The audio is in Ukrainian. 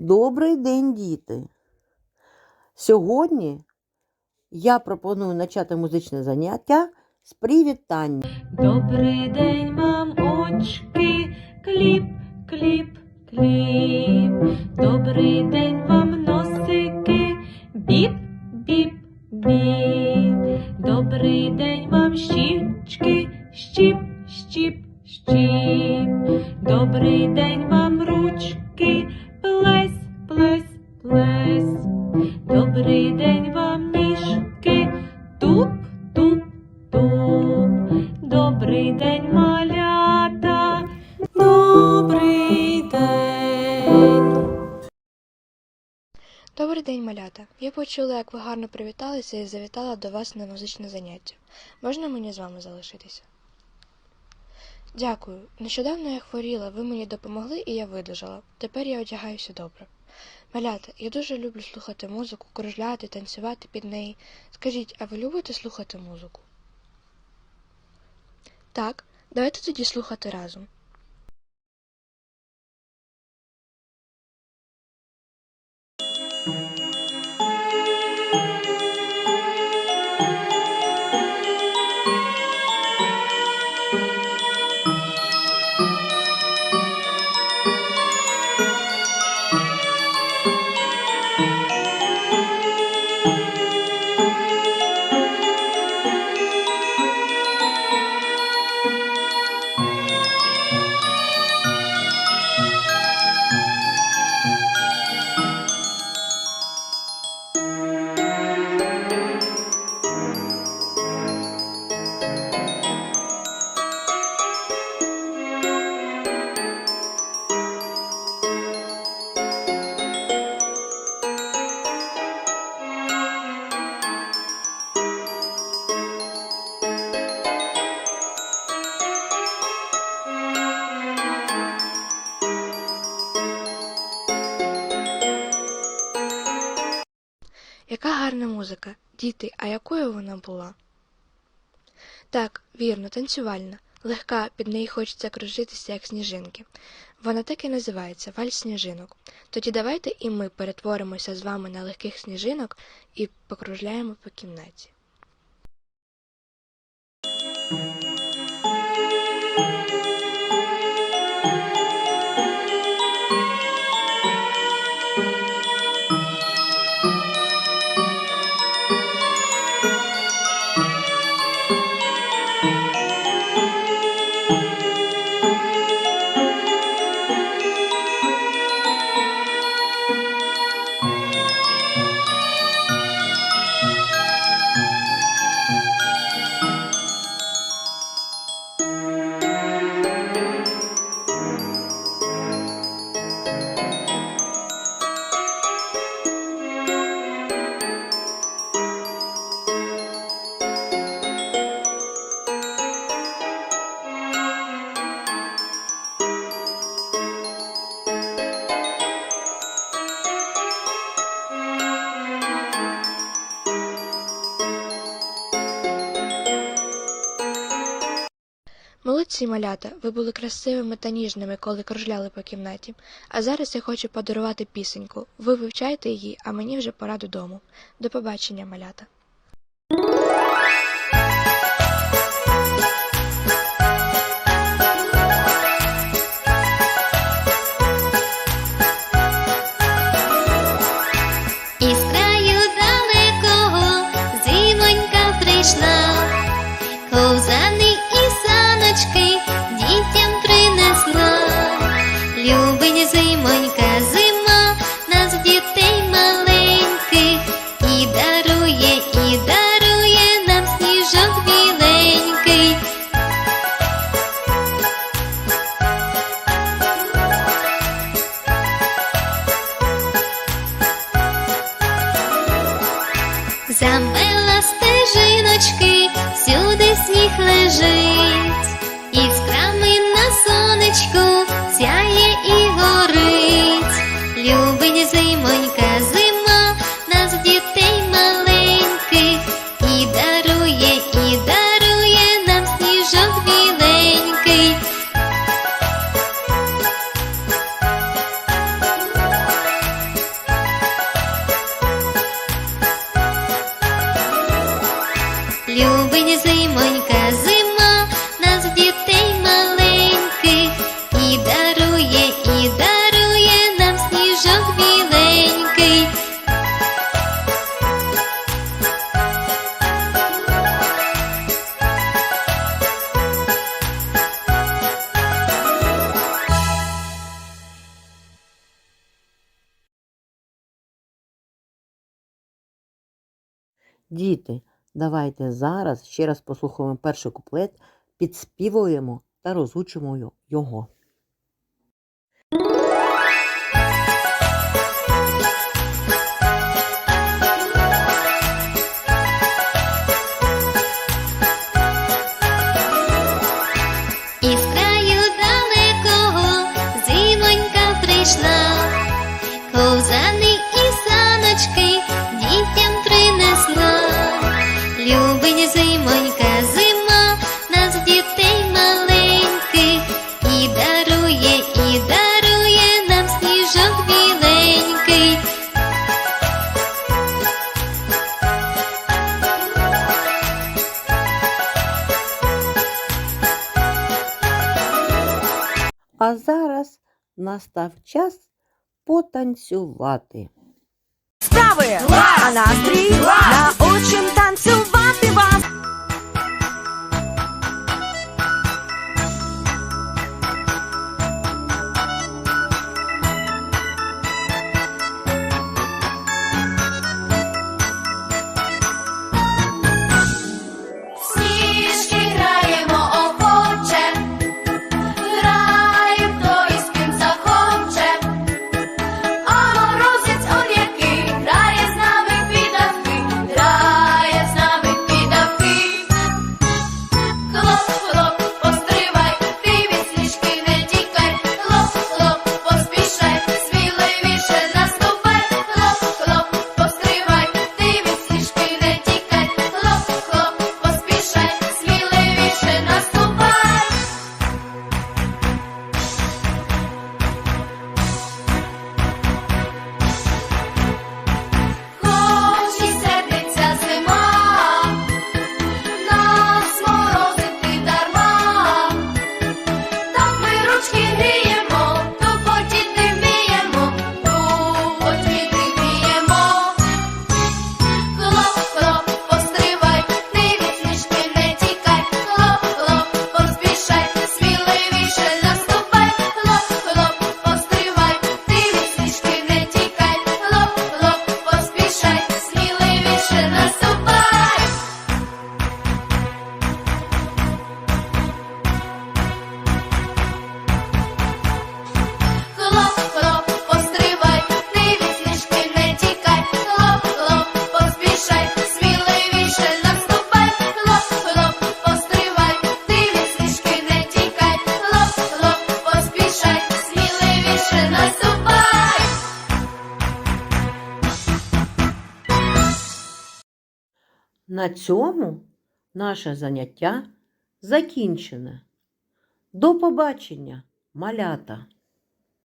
Добрий день, діти! Сьогодні я пропоную почати музичне заняття з привітання. Добрий день, мамочки, кліп, кліп, кліп. Добрий день вам день, малята. Я почула, як ви гарно привіталися і завітала до вас на музичне заняття. Можна мені з вами залишитися? Дякую. Нещодавно я хворіла, ви мені допомогли і я видужала. Тепер я одягаюся добре. Малята, я дуже люблю слухати музику, кружляти, танцювати під неї. Скажіть, а ви любите слухати музику? Так, давайте тоді слухати разом. Яка гарна музика. Діти, а якою вона була? Так, вірно, танцювальна, легка, під неї хочеться кружитися, як сніжинки. Вона так і називається вальс сніжинок. Тоді давайте і ми перетворимося з вами на легких сніжинок і покружляємо по кімнаті. Молодці, малята, ви були красивими та ніжними, коли кружляли по кімнаті. А зараз я хочу подарувати пісеньку. Ви вивчайте її, а мені вже пора додому. До побачення, малята. Із краю далекого зимонька прийшла, Любить зимонька Діти, давайте зараз ще раз послухаємо перший куплет, підспівуємо та розучимо його. А зараз настав час потанцювати. Справи! На цьому наше заняття закінчене. До побачення, малята!